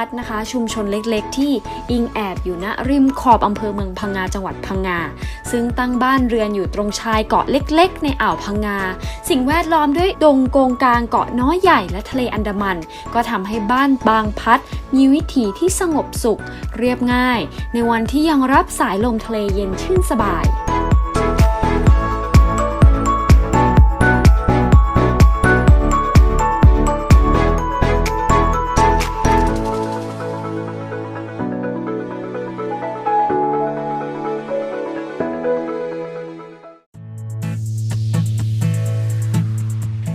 ัดนะคะ ชุมชนเล็กๆ ที่อิงแอบอยู่ณริมขอบอำเภอเมืองพังงาจังหวัดพังงา ซึ่งตั้งบ้านเรือนอยู่ตรงชายเกาะเล็ก ๆ ในอ่าวพังงา สิ่งแวดล้อมด้วยดงโกงกลางเกาะน้อยใหญ่และทะเลอันดามัน ก็ทำให้บ้านบางพัด มีวิถีที่สงบสุข เรียบง่าย ในวันที่ยังรับสายลมทะเลเย็นชื่นสบาย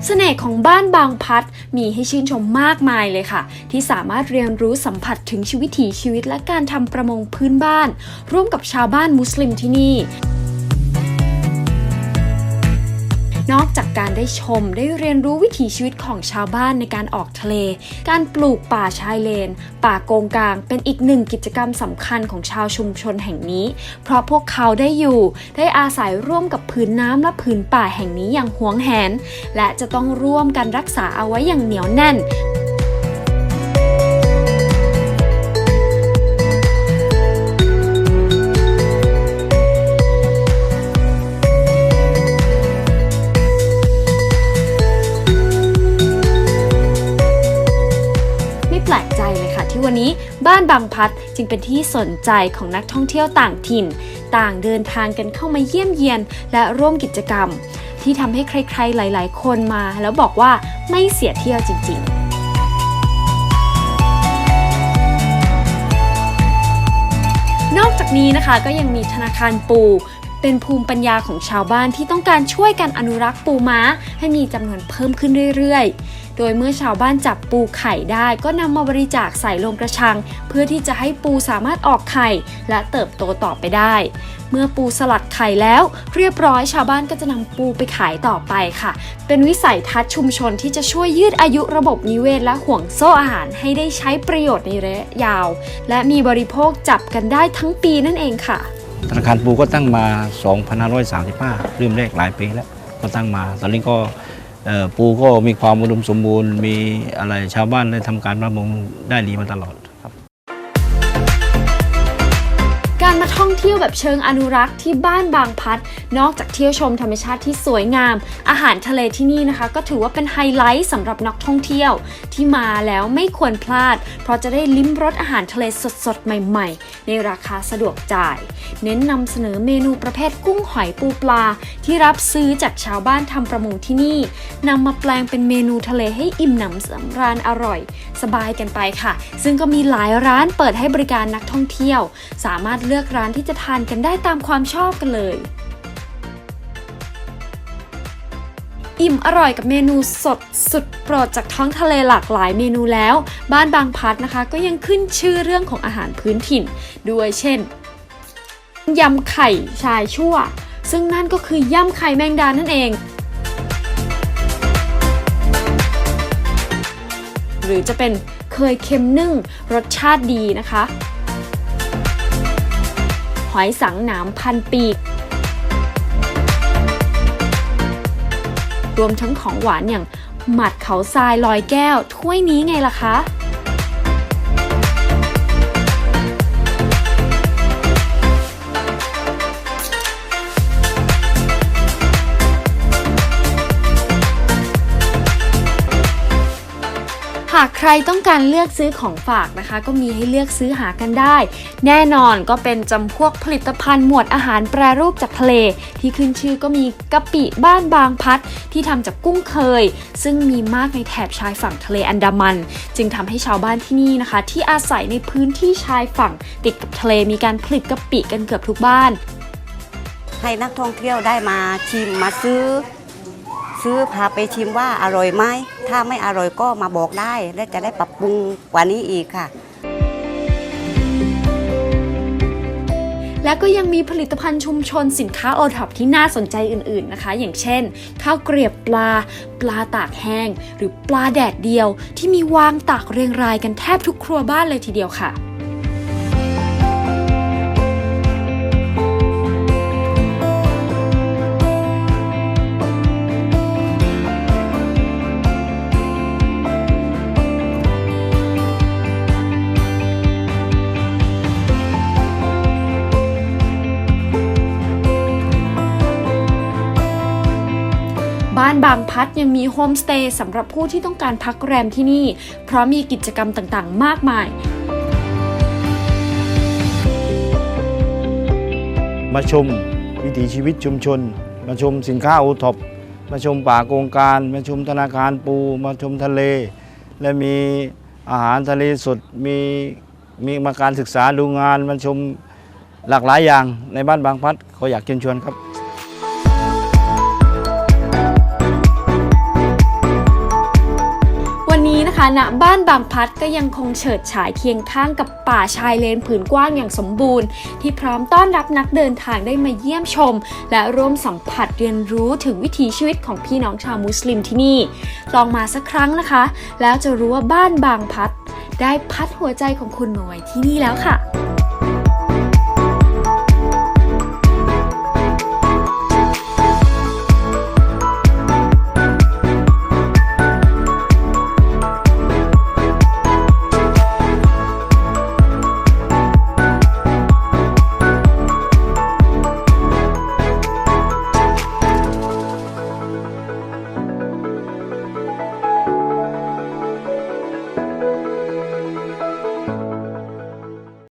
สน่ห์ของบ้านบางพัดมีให้ชื่นชมมากมายเลยค่ะ ที่สามารถเรียนรู้สัมผัสถึงชีวิตถีชีวิตและการทำประมงพื้นบ้าน ร่วมกับชาวบ้านมุสลิมที่นี่ นอกจากการได้ชมได้เรียนรู้วิถีชีวิตของชาวบ้านในการออกทะเล การปลูกป่าชายเลน ป่าโกงกลางเป็นอีกหนึ่งกิจกรรมสำคัญของชาวชุมชนแห่งนี้ เพราะพวกเขาได้อยู่ได้อาศัยร่วมกับพื้นน้ำและพื้นป่าแห่งนี้อย่างหวงแหน และจะต้องร่วมกันรักษาเอาไว้อย่างเหนียวแน่น วันนี้บ้านบางพัดจึงเป็นที่สนใจของนักท่องเที่ยวต่างถิ่น ต่างเดินทางกันเข้ามาเยี่ยมเยียนและร่วมกิจกรรม ที่ทำให้ใครๆหลาย ๆ คนมา แล้วบอกว่าไม่เสียเที่ยวจริง ๆนอกจากนี้นะคะก็ยังมีธนาคารปู เป็นภูมิปัญญาของชาวบ้านที่ต้องการช่วยกันอนุรักษ์ปูม้า ให้มีจำนวนเพิ่มขึ้นเรื่อยๆ โดยเมื่อชาวบ้านจับปูไข่ได้ก็นำมาบริจาคใส่ลงกระชัง เพื่อที่จะให้ปูสามารถออกไข่และเติบโตต่อไปได้ เมื่อปูสลัดไข่แล้ว เรียบร้อยชาวบ้านก็จะนำปูไปขายต่อไปค่ะ เป็นวิสัยทัศน์ชุมชนที่จะช่วยยืดอายุระบบนิเวศและห่วงโซ่อาหารให้ได้ใช้ประโยชน์ในระยะยาว และมีบริโภคจับกันได้ทั้งปีนั่นเองค่ะ ธนาคารปูก็ตั้งมา 2535 เริ่มแรกหลายปีแล้ว ก็ตั้งมา ตอนนี้ก็ ปูก็มีความอุดมสมบูรณ์ มีอะไรชาวบ้านได้ทำการประมงได้ดีมาตลอด การมาท่องเที่ยวแบบเชิงอนุรักษ์ที่บ้านบางพัด นอกจากเที่ยวชมธรรมชาติที่สวยงาม อาหารทะเลที่นี่นะคะ ก็ถือว่าเป็นไฮไลท์สำหรับนักท่องเที่ยวที่มาแล้วไม่ควรพลาด เพราะจะได้ลิ้มรสอาหารทะเลสดๆ ใหม่ ๆ ในราคาสะดวกจ่าย เน้นนำเสนอเมนูประเภทกุ้งหอยปูปลา ที่รับซื้อจากชาวบ้านทำประมงที่นี่นำมาแปลงเป็นเมนูทะเลให้อิ่มหนำสำราญอร่อย สบายกันไปค่ะ ซึ่งก็มีหลายร้านเปิดให้บริการนักท่องเที่ยว สามารถเลือกร้านที่จะทานกันได้ตามความชอบกันเลย อิ่มอร่อยกับเมนูสดสุดโปรดจากท้องทะเลหลากหลายเมนูแล้ว บ้านบางพัดนะคะ ก็ยังขึ้นชื่อเรื่องของอาหารพื้นถิ่น ด้วยเช่นยำไข่ชายชั่ว ซึ่งนั่นก็คือยำไข่แมงดานั่นเองหรือจะเป็นเคยเค็มนึ่งรสชาติดีนะคะ อยสังหนามพันปีก รวมทั้งของหวานอย่างหมัดเขาทรายลอยแก้ว ถ้วยนี้ไงล่ะคะ หากใครต้องการเลือกซื้อของฝากนะคะ ก็มีให้เลือกซื้อหากันได้ แน่นอนก็เป็นจำพวกผลิตภัณฑ์หมวดอาหารแปรรูปจากทะเล ที่ขึ้นชื่อก็มีกะปิบ้านบางพัดที่ทำจากกุ้งเคย ซึ่งมีมากในแถบชายฝั่งทะเลอันดามัน จึงทำให้ชาวบ้านที่นี่นะคะ ที่อาศัยในพื้นที่ชายฝั่งติดกับทะเลมีการผลิตกะปิกันเกือบทุกบ้าน ให้นักท่องเที่ยวได้มาชิมมาซื้อ ซื้อพาไปชิมว่าอร่อยไหมถ้าไม่อร่อยก็มาบอกได้ และจะได้ปรับปรุงกว่านี้อีกค่ะ และก็ยังมีผลิตภัณฑ์ชุมชนสินค้าโอท็อปที่น่าสนใจอื่นๆนะคะ อย่างเช่น ข้าวเกรียบปลา ปลาตากแห้ง หรือปลาแดดเดียว ที่มีวางตากเรียงรายกันแทบทุกครัวบ้านเลยทีเดียวค่ะานบางพัดยังมีโฮมสเตย์สำหรับผู้ที่ต้องการพักแรมที่นี่ เพราะมีกิจกรรมต่างๆ มากมายมาชมวิถีชีวิตชุมชน มาชมสินค้าโอท็อปมาชมป่าโกงการ มาชมธนาคารปู มาชมทะเล และมีอาหารทะเลสด มีมีมาการศึกษาดูงาน มาชมหลากหลายอย่างในบ้านบางพัดขออยากเชิญชวนครับานะบ้านบางพัดก็ยังคงเฉิดฉายเคียงข้างกับป่าชายเลนผืนกว้างอย่างสมบูรณ์ ที่พร้อมต้อนรับนักเดินทางได้มาเยี่ยมชม และร่วมสัมผัสเรียนรู้ถึงวิถีชีวิตของพี่น้องชาวมุสลิมที่นี่ ลองมาสักครั้งนะคะ แล้วจะรู้ว่าบ้านบางพัด ได้พัดหัวใจของคุณมาไว้ที่นี่แล้วค่ะ